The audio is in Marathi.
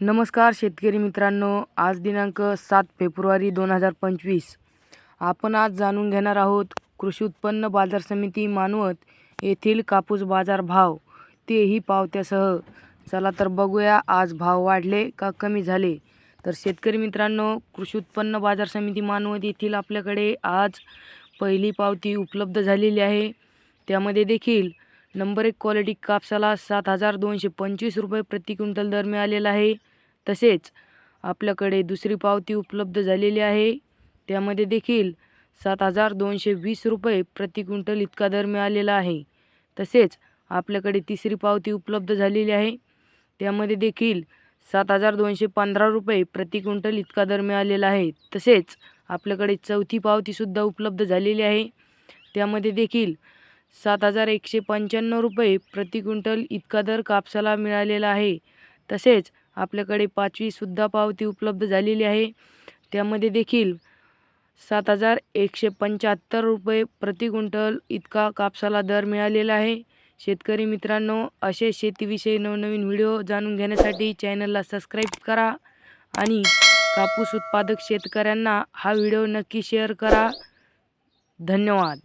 नमस्कार शेतकरी मित्रांनो आज दिनांक सात फेब्रुवारी दोन हजार पंचवीस. आपण आज जाणून घेणार आहोत कृषी उत्पन्न बाजार समिती मानवत येथील कापूस बाजार भाव तेही पावत्यासह. चला तर बघूया आज भाव वाढले का कमी झाले? तर शेतकरी मित्रांनो कृषी उत्पन्न बाजार समिती मानवत येथील आपल्याकडे आज पहिली पावती उपलब्ध झालेली आहे. त्यामध्ये देखील नंबर एक क्वालिटी कापसाला सात हजार दोनशे पंचवीस रुपये प्रति क्विंटल दर मिळालेला आहे. तसेच आपल्याकडे दुसरी पावती उपलब्ध झालेली आहे. त्यामध्ये देखील सात हजार दोनशे वीस रुपये प्रति क्विंटल इतका दर मिळालेला आहे. तसेच आपल्याकडे तिसरी पावती उपलब्ध झालेली आहे. त्यामध्ये देखील सात हजार दोनशे पंधरा रुपये प्रति क्विंटल इतका दर मिळालेला आहे. तसेच आपल्याकडे चौथी पावतीसुद्धा उपलब्ध झालेली आहे. त्यामध्ये देखील सात हजार एकशे पंच्याण्णव रुपये प्रति क्विंटल इतका दर कापसाला मिळालेला आहे. तसेच आपल्याकडे पाचवीसुद्धा पावती उपलब्ध झालेली आहे. त्यामध्ये देखील सात हजार एकशे पंच्याहत्तर रुपये प्रति क्विंटल इतका कापसाला दर मिळालेला आहे. शेतकरी मित्रांनो असे शेतीविषयी नवनवीन व्हिडिओ जाणून घेण्यासाठी चॅनलला सबस्क्राईब करा आणि कापूस उत्पादक शेतकऱ्यांना हा व्हिडिओ नक्की शेअर करा. धन्यवाद.